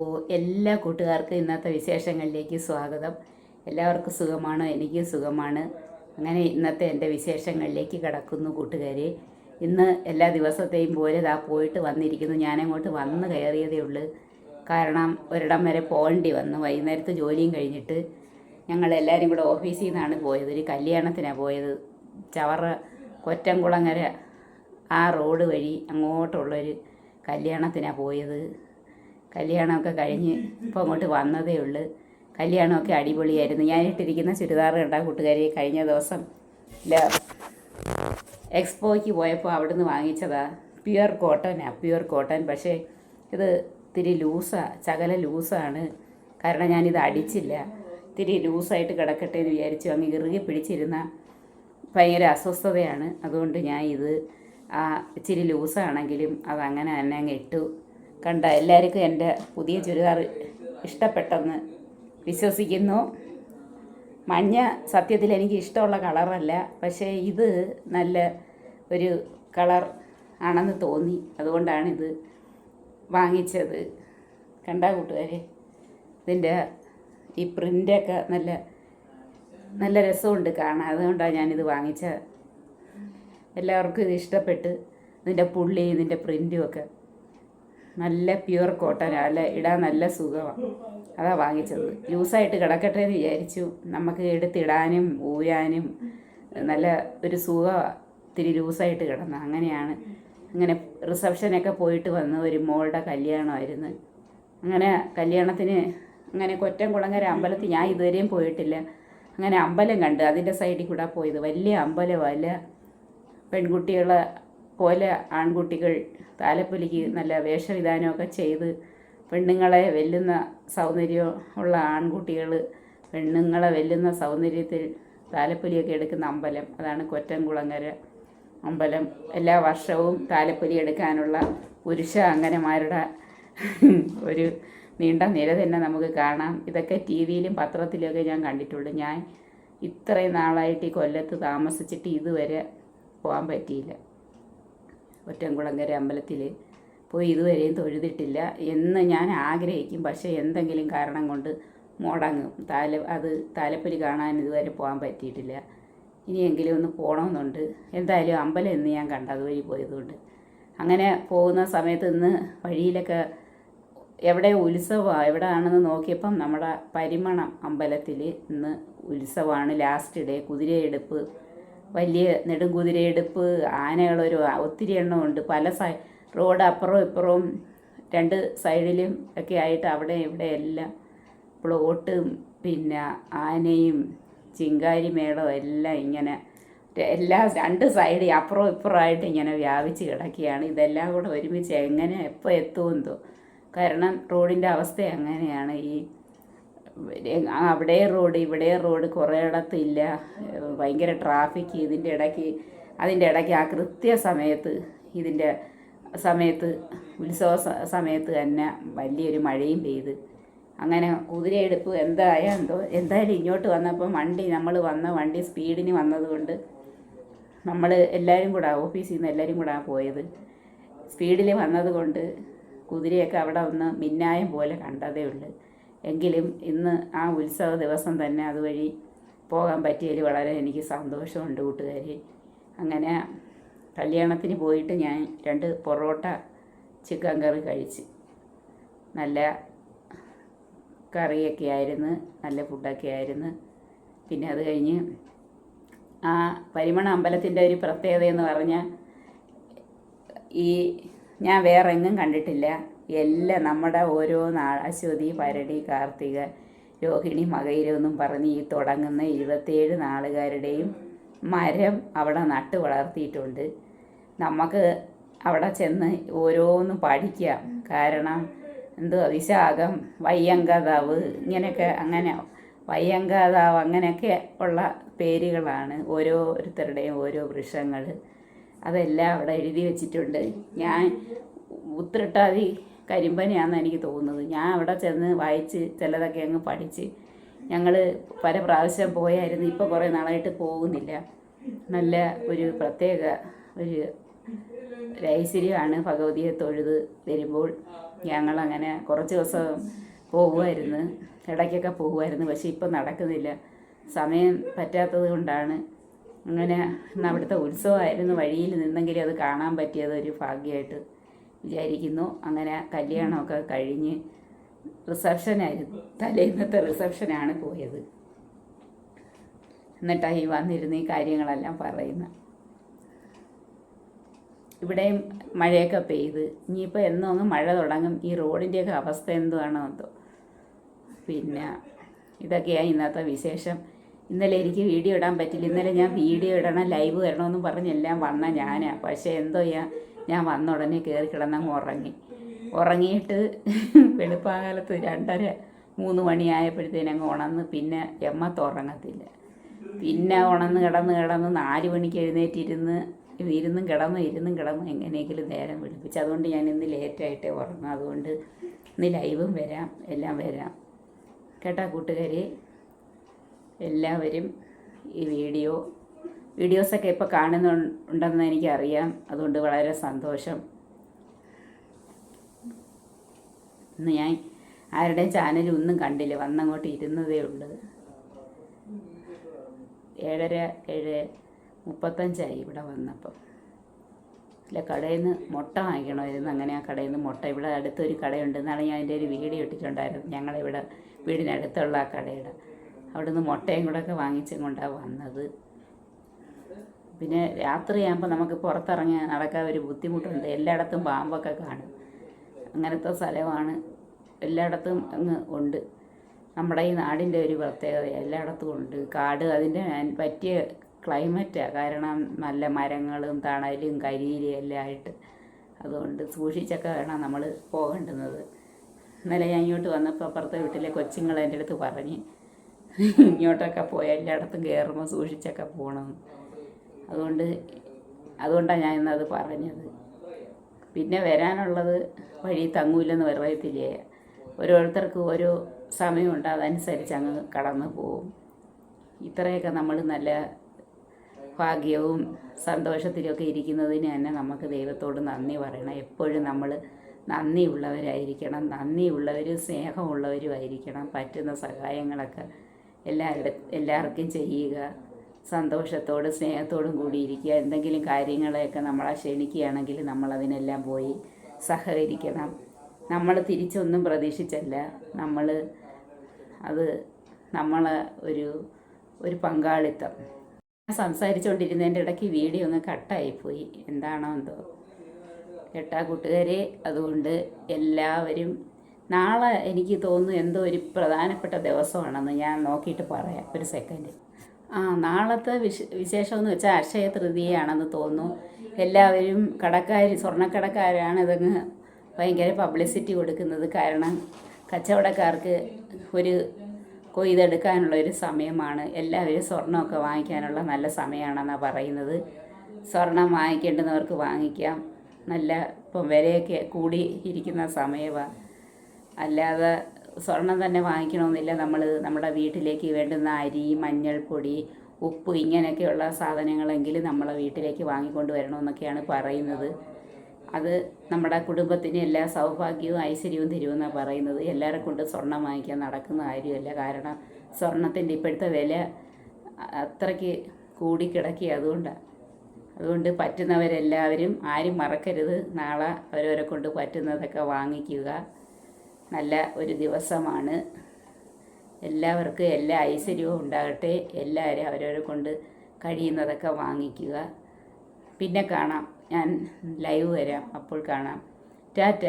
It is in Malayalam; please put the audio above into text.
എല്ലാ കൂട്ടുകാർക്കും ഇന്നത്തെ വിശേഷങ്ങളിലേക്ക് സ്വാഗതം. എല്ലാവർക്കും സുഖമാണ്? എനിക്കും സുഖമാണ്. അങ്ങനെ ഇന്നത്തെ എന്റെ വിശേഷങ്ങളിലേക്ക് കിടക്കുന്നു കൂട്ടുകാരെ. ഇന്ന് എല്ലാ ദിവസത്തെയും പോലെ ഇതാ പോയിട്ട് വന്നിരിക്കുന്നു. ഞാനങ്ങോട്ട് വന്ന് കയറിയതേ ഉള്ളൂ. കാരണം ഒരിടം വരെ പോകേണ്ടി വന്നു. വൈകുന്നേരത്ത് ജോലിയും കഴിഞ്ഞിട്ട് ഞങ്ങൾ എല്ലാവരും കൂടെ ഓഫീസിൽ നിന്നാണ് പോയത്. ഒരു കല്യാണത്തിനാണ് പോയത്. ചവറ കൊറ്റംകുളങ്ങര ആ റോഡ് വഴി അങ്ങോട്ടുള്ളൊരു കല്യാണത്തിനാണ് പോയത്. കല്യാണമൊക്കെ കഴിഞ്ഞ് ഇപ്പോൾ അങ്ങോട്ട് വന്നതേ ഉള്ളൂ. കല്യാണമൊക്കെ അടിപൊളിയായിരുന്നു. ഞാനിട്ടിരിക്കുന്ന ചുരിദാർ കണ്ട കൂട്ടുകാരി കഴിഞ്ഞ ദിവസം എക്സ്പോയ്ക്ക് പോയപ്പോൾ അവിടുന്ന് വാങ്ങിച്ചതാ. പ്യുവർ കോട്ടനാണ് പ്യുവർ കോട്ടൺ പക്ഷേ ഇത് ഇത്തിരി ലൂസാണ് ചകല ലൂസാണ്. കാരണം ഞാനിത് അടിച്ചില്ല. ഇത്തിരി ലൂസായിട്ട് കിടക്കട്ടെ എന്ന് വിചാരിച്ചു. അങ്ങ് ഇറുകി പിടിച്ചിരുന്ന ഭയങ്കര അസ്വസ്ഥതയാണ്. അതുകൊണ്ട് ഞാൻ ഇത് ഇച്ചിരി ലൂസാണെങ്കിലും അതങ്ങനെ തന്നെ അങ്ങ് ഇട്ടു. കണ്ട എല്ലാവർക്കും എന്റെ പുതിയ ചുരിദാർ ഇഷ്ടപ്പെട്ടെന്ന് വിശ്വസിക്കുന്നു. മഞ്ഞ സത്യത്തിൽ എനിക്ക് ഇഷ്ടമുള്ള കളറല്ല പക്ഷേ ഇത് നല്ല ഒരു കളർ ആണെന്ന് തോന്നി. അതുകൊണ്ടാണ് ഇത് വാങ്ങിച്ചത്. കണ്ട കൂട്ടുകാരെ ഇതിന്റെ ഈ പ്രിന്റൊക്കെ നല്ല നല്ല രസമുണ്ട് കാണാൻ. അതുകൊണ്ടാണ് ഞാനിത് വാങ്ങിച്ച എല്ലാവർക്കും ഇത് ഇഷ്ടപ്പെട്ട് ഇതിന്റെ പുള്ളി ഇതിന്റെ പ്രിന്റും ഒക്കെ നല്ല പ്യുവർ കോട്ടൺ അല്ല? ഇടാൻ നല്ല സുഖമാണ് അതാ വാങ്ങിച്ചത്. ലൂസായിട്ട് കിടക്കട്ടെ എന്ന് വിചാരിച്ചു. നമുക്ക് എടുത്തിടാനും ഊരാനും നല്ല ഒരു സുഖമാണ് ഇത്തിരി ലൂസായിട്ട് കിടന്ന. അങ്ങനെയാണ്. അങ്ങനെ റിസപ്ഷനൊക്കെ പോയിട്ട് വന്ന് ഒരു മോളുടെ കല്യാണമായിരുന്നു. അങ്ങനെ കല്യാണത്തിന് അങ്ങനെ കൊറ്റംകുളങ്ങര അമ്പലത്തിൽ ഞാൻ ഇതുവരെയും പോയിട്ടില്ല. അങ്ങനെ അമ്പലം കണ്ട് അതിന്റെ സൈഡിൽ കൂടെ പോയത്. വലിയ അമ്പലമല്ല പെൺകുട്ടികളെ പോലെ ആൺകുട്ടികൾ താലപ്പൊലിക്ക് നല്ല വേഷവിധാനമൊക്കെ ചെയ്ത് പെണ്ണുങ്ങളെ വെല്ലുന്ന സൗന്ദര്യം ഉള്ള ആൺകുട്ടികൾ പെണ്ണുങ്ങളെ വെല്ലുന്ന സൗന്ദര്യത്തിൽ താലപ്പൊലിയൊക്കെ എടുക്കുന്ന അമ്പലം. അതാണ് കൊറ്റൻകുളങ്ങര അമ്പലം. എല്ലാ വർഷവും താലപ്പൊലി എടുക്കാനുള്ള പുരുഷ അങ്കനമാരുടെ ഒരു നീണ്ട നിര തന്നെ നമുക്ക് കാണാം. ഇതൊക്കെ ടി വിയിലും പത്രത്തിലുമൊക്കെ ഞാൻ കണ്ടിട്ടുള്ളൂ. ഞാൻ ഇത്രയും നാളായിട്ട് ഈ കൊല്ലത്ത് താമസിച്ചിട്ട് ഇതുവരെ പോകാൻ പറ്റിയില്ല. ഒറ്റംകുളങ്കര അമ്പലത്തിൽ പോയി ഇതുവരെയും തൊഴുതിട്ടില്ല എന്ന് ഞാൻ ആഗ്രഹിക്കും. പക്ഷേ എന്തെങ്കിലും കാരണം കൊണ്ട് മുടങ്ങും താല അത് താലപ്പൊലി കാണാൻ ഇതുവരെ പോകാൻ പറ്റിയിട്ടില്ല. ഇനിയെങ്കിലും ഒന്ന് പോകണമെന്നുണ്ട്. എന്തായാലും അമ്പലം എന്ന് ഞാൻ കണ്ട അതുവഴി പോയതുകൊണ്ട്. അങ്ങനെ പോകുന്ന സമയത്ത് ഇന്ന് വഴിയിലൊക്കെ എവിടെ ഉത്സവമാണ് എവിടെ ആണെന്ന് നോക്കിയപ്പം നമ്മുടെ പരിമണം അമ്പലത്തിൽ ഇന്ന് ഉത്സവമാണ്. ലാസ്റ്റ് ഡേ കുതിരയെടുപ്പ് വലിയ നെടുങ്കുതിരയെടുപ്പ് ആനകളൊരു ഒത്തിരി എണ്ണമുണ്ട്. പല സൈ റോഡ് അപ്പുറവും ഇപ്പുറവും രണ്ട് സൈഡിലും ഒക്കെ ആയിട്ട് അവിടെ ഇവിടെ എല്ലാം പ്ലോട്ടും പിന്നെ ആനയും ചിങ്കാരി മേളവും എല്ലാം ഇങ്ങനെ എല്ലാ രണ്ട് സൈഡ് അപ്പുറവും ഇപ്പുറമായിട്ട് ഇങ്ങനെ വ്യാപിച്ച് കിടക്കുകയാണ്. ഇതെല്ലാം കൂടെ ഒരുമിച്ച് എങ്ങനെ എപ്പോൾ എത്തുമെന്നോ. കാരണം റോഡിന്റെ അവസ്ഥ അങ്ങനെയാണ്. ഈ അവിടെ റോഡ് ഇവിടെ റോഡ് കുറേ ഇടത്തില്ല ഭയങ്കര ട്രാഫിക് ഇതിന്റെ ഇടയ്ക്ക് അതിന്റെ ഇടയ്ക്ക് ആ കൃത്യ സമയത്ത് ഇതിന്റെ സമയത്ത് ഉത്സവ സമയത്ത് തന്നെ വലിയൊരു മഴയും പെയ്ത്. അങ്ങനെ കുതിരയെടുപ്പ് എന്തായാ എന്തോ എന്തായാലും ഇങ്ങോട്ട് വന്നപ്പോൾ വണ്ടി നമ്മൾ വന്ന വണ്ടി സ്പീഡിന് വന്നതുകൊണ്ട് നമ്മൾ എല്ലാവരും കൂടെ ഓഫീസിൽ നിന്ന് എല്ലാവരും കൂടെ പോയത്. സ്പീഡിൽ വന്നതുകൊണ്ട് കുതിരയൊക്കെ അവിടെ ഒന്ന് മിന്നായം പോലെ കണ്ടതേ ഉള്ളൂ. എങ്കിലും ഇന്ന് ആ ഉത്സവ ദിവസം തന്നെ അതുവഴി പോകാൻ പറ്റിയതിൽ വളരെ എനിക്ക് സന്തോഷമുണ്ട് കൂട്ടുകാരി. അങ്ങനെ കല്യാണത്തിന് പോയിട്ട് ഞാൻ രണ്ട് പൊറോട്ട ചിക്കൻ കറി കഴിച്ച്. നല്ല കറിയൊക്കെ ആയിരുന്നു നല്ല ഫുഡൊക്കെ ആയിരുന്നു. പിന്നെ അത് കഴിഞ്ഞ് ആ പരിമണ അമ്പലത്തിന്റെ ഒരു പ്രത്യേകത എന്ന് പറഞ്ഞാൽ ഈ ഞാൻ വേറെ എങ്ങും കണ്ടിട്ടില്ല. എല്ലാം നമ്മുടെ ഓരോ നാ അശ്വതി ഭരണി കാർത്തിക രോഹിണി മകയിരൊന്നും പറഞ്ഞ് ഈ തുടങ്ങുന്ന ഇരുപത്തേഴ് നാളുകാരുടെയും മരം അവിടെ നട്ട് വളർത്തിയിട്ടുണ്ട്. നമുക്ക് അവിടെ ചെന്ന് ഓരോന്നും പഠിക്കാം. കാരണം എന്തുവാ? വിശാഖം വയ്യങ്കതാവ് ഇങ്ങനെയൊക്കെ അങ്ങനെ വയ്യങ്കതാവ് അങ്ങനെയൊക്കെ ഉള്ള പേരുകളാണ് ഓരോരുത്തരുടെയും ഓരോ വൃക്ഷങ്ങൾ അതെല്ലാം അവിടെ എഴുതി വെച്ചിട്ടുണ്ട്. ഞാൻ ഉത്രട്ടാതി കരിമ്പനെയാണെന്ന് എനിക്ക് തോന്നുന്നത്. ഞാൻ അവിടെ ചെന്ന് വായിച്ച് ചിലതൊക്കെ അങ്ങ് പഠിച്ച് ഞങ്ങൾ പല പ്രാവശ്യം പോയായിരുന്നു. ഇപ്പോൾ കുറേ നാളായിട്ട് പോകുന്നില്ല. നല്ല ഒരു പ്രത്യേക ഒരു ഐശ്വര്യമാണ് ഭഗവതിയെ തൊഴുത് വരുമ്പോൾ. ഞങ്ങളങ്ങനെ കുറച്ച് ദിവസം പോകുമായിരുന്നു ഇടയ്ക്കൊക്കെ പോകുമായിരുന്നു പക്ഷേ ഇപ്പം നടക്കുന്നില്ല. സമയം പറ്റാത്തത് കൊണ്ടാണ് അങ്ങനെ അവിടുത്തെ ഉത്സവമായിരുന്നു. വഴിയിൽ നിന്നെങ്കിലും അത് കാണാൻ പറ്റിയത് ഒരു ഭാഗ്യമായിട്ട്. വിചാരിക്കുന്നു. അങ്ങനെ കല്യാണമൊക്കെ കഴിഞ്ഞ് റിസപ്ഷനായിരുന്നു. തലേന്നത്തെ റിസപ്ഷനാണ് പോയത്. എന്നിട്ടായി വന്നിരുന്ന് ഈ കാര്യങ്ങളെല്ലാം പറയുന്നത് ഇവിടെയും മഴയൊക്കെ പെയ്ത്. ഇനിയിപ്പോൾ എന്നോ അങ്ങ് മഴ തുടങ്ങും. ഈ റോഡിന്റെയൊക്കെ അവസ്ഥ എന്തുവാണോ എന്തോ. പിന്നെ ഇതൊക്കെയാണ് ഇന്നത്തെ വിശേഷം. ഇന്നലെ എനിക്ക് വീഡിയോ ഇടാൻ പറ്റില്ല. ഇന്നലെ ഞാൻ വീഡിയോ ഇടണം ലൈവ് വരണമെന്നും പറഞ്ഞെല്ലാം വന്ന ഞാനാണ് പക്ഷേ എന്തോ ചെയ്യാ ഞാൻ വന്ന ഉടനെ കയറി കിടന്നങ്ങ് ഉറങ്ങി. ഉറങ്ങിയിട്ട് വെളുപ്പാകാലത്ത് രണ്ടര മൂന്ന് മണിയായപ്പോഴത്തേനങ്ങ് ഉണന്ന് പിന്നെ എമ്മത്ത് ഉറങ്ങത്തില്ല പിന്നെ ഉണന്ന് കിടന്ന് കിടന്ന് നാല് മണിക്ക് എഴുന്നേറ്റിരുന്ന് ഇരുന്നും കിടന്നു ഇരുന്നും കിടന്നു എങ്ങനെയെങ്കിലും നേരം വിളിപ്പിച്ചു. അതുകൊണ്ട് ഞാൻ ഇന്ന് ലേറ്റായിട്ടേ ഉറങ്ങും. അതുകൊണ്ട് ഇന്ന് ലൈവും വരാം എല്ലാം വരാം. കേട്ടാ കൂട്ടുകാരെ? എല്ലാവരും ഈ വീഡിയോ വീഡിയോസൊക്കെ ഇപ്പോൾ കാണുന്നുണ്ടെന്ന് എനിക്കറിയാം. അതുകൊണ്ട് വളരെ സന്തോഷം. ഇന്ന് ഞാൻ ആരുടെയും ചാനലും ഒന്നും കണ്ടില്ല. വന്നങ്ങോട്ട് ഇരുന്നതേ ഉള്ളൂ. ഏഴര ഏഴ് മുപ്പത്തഞ്ചായി ഇവിടെ വന്നപ്പം. അല്ല കടയിൽ നിന്ന് മുട്ട വാങ്ങിക്കണമായിരുന്നു. അങ്ങനെ ആ കടയിൽ നിന്ന് മുട്ട. ഇവിടെ അടുത്തൊരു കടയുണ്ട്. എന്നാണ് ഞാൻ അതിന്റെ ഒരു വീഡിയോ ഇട്ടിട്ടുണ്ടായിരുന്നു. ഞങ്ങളിവിടെ വീടിനടുത്തുള്ള ആ കടയുടെ. അവിടെ നിന്ന് മുട്ടയും കൂടെ ഒക്കെ വാങ്ങിച്ചും കൊണ്ടാണ് വന്നത്. പിന്നെ രാത്രിയാകുമ്പോൾ നമുക്ക് പുറത്തിറങ്ങി നടക്കാൻ ഒരു ബുദ്ധിമുട്ടുണ്ട്. എല്ലായിടത്തും പാമ്പൊക്കെ കാണും. അങ്ങനത്തെ സ്ഥലമാണ്. എല്ലായിടത്തും അങ്ങ് ഉണ്ട്. നമ്മുടെ ഈ നാടിന്റെ ഒരു പ്രത്യേകത എല്ലായിടത്തും ഉണ്ട്. കാട് അതിന്റെ പറ്റിയ ക്ലൈമറ്റാണ് കാരണം നല്ല മരങ്ങളും തണലും കരിയിലും എല്ലാം ആയിട്ട് അതുകൊണ്ട് സൂക്ഷിച്ചൊക്കെ വേണം നമ്മൾ പോകേണ്ടുന്നത്. ഇന്നലെ ഞാൻ ഇങ്ങോട്ട് വന്നപ്പോൾ അപ്പുറത്തെ വീട്ടിലെ കൊച്ചുങ്ങൾ എന്റെ അടുത്ത് പറഞ്ഞ് ഇങ്ങോട്ടൊക്കെ പോയി എല്ലായിടത്തും കയറുമ്പോൾ സൂക്ഷിച്ചൊക്കെ പോകണം അതുകൊണ്ട് അതുകൊണ്ടാണ് ഞാൻ ഇന്നത് പറഞ്ഞത്. പിന്നെ വരാനുള്ളത് വഴി തങ്ങൂലെന്ന് പറയത്തില്ലേ ഓരോരുത്തർക്കും ഓരോ സമയമുണ്ട് അതനുസരിച്ച് അങ്ങ് കടന്നു പോവും ഇത്രയൊക്കെ നമ്മൾ നല്ല ഭാഗ്യവും സന്തോഷത്തിലൊക്കെ ഇരിക്കുന്നതിന് തന്നെ നമുക്ക് ദൈവത്തോട് നന്ദി പറയണം. എപ്പോഴും നമ്മൾ നന്ദിയുള്ളവരായിരിക്കണം. നന്ദിയുള്ളവരും സ്നേഹമുള്ളവരും ആയിരിക്കണം. പറ്റുന്ന സഹായങ്ങളൊക്കെ എല്ലാവരുടെ എല്ലാവർക്കും ചെയ്യുക. സന്തോഷത്തോടും സ്നേഹത്തോടും കൂടിയിരിക്കുക. എന്തെങ്കിലും കാര്യങ്ങളെയൊക്കെ നമ്മളെ ക്ഷണിക്കുകയാണെങ്കിൽ നമ്മളതിനെല്ലാം പോയി സഹകരിക്കണം. നമ്മൾ തിരിച്ചൊന്നും പ്രതീക്ഷിച്ചല്ല. നമ്മൾ അത് നമ്മൾ ഒരു ഒരു പങ്കാളിത്തം. സംസാരിച്ചുകൊണ്ടിരുന്നതിന്റെ ഇടയ്ക്ക് വീഡിയോ ഒന്ന് കട്ടായിപ്പോയി. എന്താണോ എന്തോ. കേട്ടാ കൂട്ടുകാരെ? അതുകൊണ്ട് എല്ലാവരും നാളെ എനിക്ക് തോന്നുന്നു എന്തോ ഒരു പ്രധാനപ്പെട്ട ദിവസമാണെന്ന് ഞാൻ നോക്കിയിട്ട് പറയാം. ഒരു സെക്കൻഡ്. ആ നാളത്തെ വിശ വിശേഷമെന്ന് വെച്ചാൽ അക്ഷയ തൃതീയാണെന്ന് തോന്നുന്നു. എല്ലാവരും കടക്കാർ സ്വർണക്കടക്കാരാണ് ഇതങ്ങ് ഭയങ്കര പബ്ലിസിറ്റി കൊടുക്കുന്നത്. കാരണം കച്ചവടക്കാർക്ക് ഒരു കൊയ്തെടുക്കാനുള്ള ഒരു സമയമാണ്. എല്ലാവരും സ്വർണമൊക്കെ വാങ്ങിക്കാനുള്ള നല്ല സമയമാണെന്നാണ് പറയുന്നത്. സ്വർണം വാങ്ങിക്കേണ്ടുന്നവർക്ക് വാങ്ങിക്കാം. നല്ല ഇപ്പം വിലയൊക്കെ കൂടി ഇരിക്കുന്ന സമയമാണ് അല്ലാതെ സ്വർണം തന്നെ വാങ്ങിക്കണമെന്നില്ല. നമ്മൾ നമ്മുടെ വീട്ടിലേക്ക് വേണ്ടുന്ന അരി മഞ്ഞൾപ്പൊടി ഉപ്പ് ഇങ്ങനെയൊക്കെയുള്ള സാധനങ്ങളെങ്കിലും നമ്മളെ വീട്ടിലേക്ക് വാങ്ങിക്കൊണ്ട് വരണമെന്നൊക്കെയാണ് പറയുന്നത്. അത് നമ്മുടെ കുടുംബത്തിന് എല്ലാ സൗഭാഗ്യവും ഐശ്വര്യവും തരുമെന്നാണ് പറയുന്നത്. എല്ലാവരെ കൊണ്ട് സ്വർണം വാങ്ങിക്കാൻ നടക്കുന്ന കാര്യമല്ല. കാരണം സ്വർണത്തിന്റെ ഇപ്പോഴത്തെ വില അത്രയ്ക്ക് കൂടിക്കിടക്കി അതുകൊണ്ടാണ് അതുകൊണ്ട് പറ്റുന്നവരെല്ലാവരും ആരും മറക്കരുത്. നാളെ അവരവരെ കൊണ്ട് പറ്റുന്നതൊക്കെ വാങ്ങിക്കുക. നല്ല ഒരു ദിവസമാണ്. എല്ലാവർക്കും എല്ലാ ഐശ്വര്യവും ഉണ്ടാകട്ടെ. എല്ലാവരും അവരവരെ കൊണ്ട് കഴിയുന്നതൊക്കെ വാങ്ങിക്കുക. പിന്നെ കാണാം. ഞാൻ ലൈവ് വരാം. അപ്പോൾ കാണാം. ടാറ്റ.